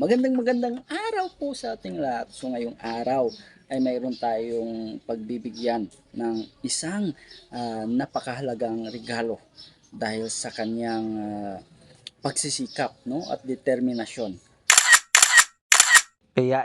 Magandang magandang araw po sa ating lahat. So ngayong araw ay mayroon tayong pagbibigyan ng isang ah, napakahalagang regalo dahil sa kanyang ah, pagsisikap no at determinasyon. Kaya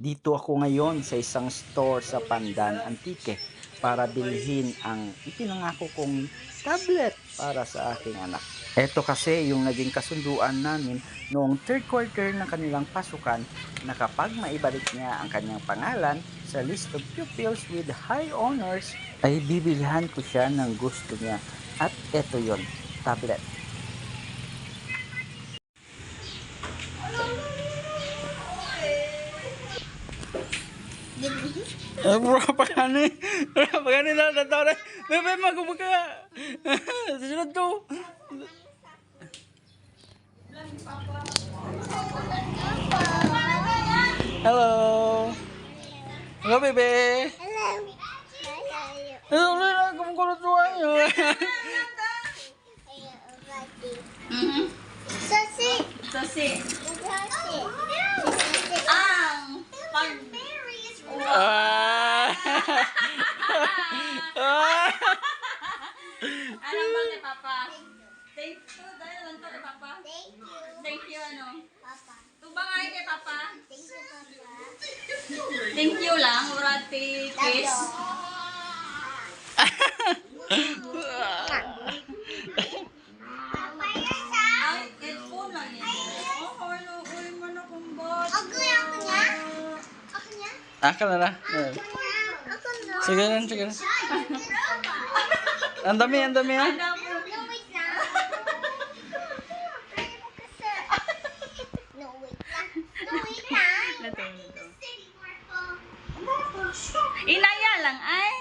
dito ako ngayon sa isang store sa Pandan Antique para bilhin ang ipinangako kong tablet para sa aking anak. Ito kasi yung naging kasunduan namin noong third quarter ng kanilang pasukan na kapag maibalik niya ang kanyang pangalan sa list of pupils with high honors ay bibilihan ko siya ng gusto niya. At ito yon tablet. Eh, bro, pagkani. Bro, pagkani na natawa na. Bebe, magkumaka. Susunod to. Hello. Hello, bebe. Hello. Hello, Lila. Kumukulot mo kayo. Sasi. Kasi Sasi. ang pag Ah. Alam ba kay Papa? Thank you dahil lang to kay Papa. Thank you. Thank you ano. Papa. Tuba nga kay Papa. Thank you, Papa. Thank you lang urati kiss. Ay, headphone lang yan. Oh, ano, uy man akong bot. Ako niya, ako niya. Ako Aka na na. Eh. Ako na. Sige lang, sige lang. Ang dami, ang dami ah. Po? No, wait na. No, wait na. No, wait na. Inaya lang ay.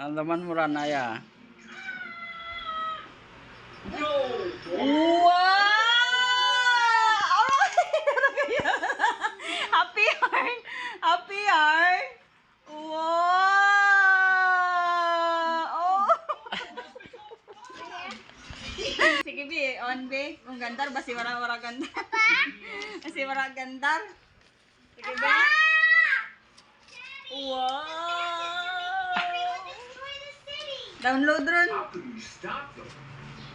Ang laman mo ran ya. Wow! Sige, Bi. On, Bi. Kung gandar, basi wara-wara gandar. Basi wara gandar. Sige, Bi. Wow! Download ron.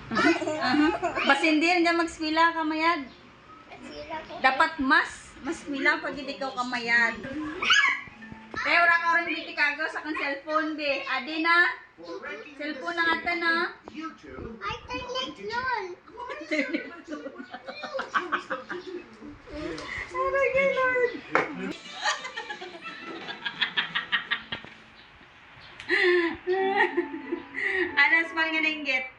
Basi hindi rin dyan magswila kamayad. Dapat mas, mas mila pag hindi ikaw kamayad. Pero wala ka rin biti kago sa kang cellphone, be. Adi na. Cellphone na ata na. Ay, target yun. Aray, kay Lord. Ano, small nga nainggit?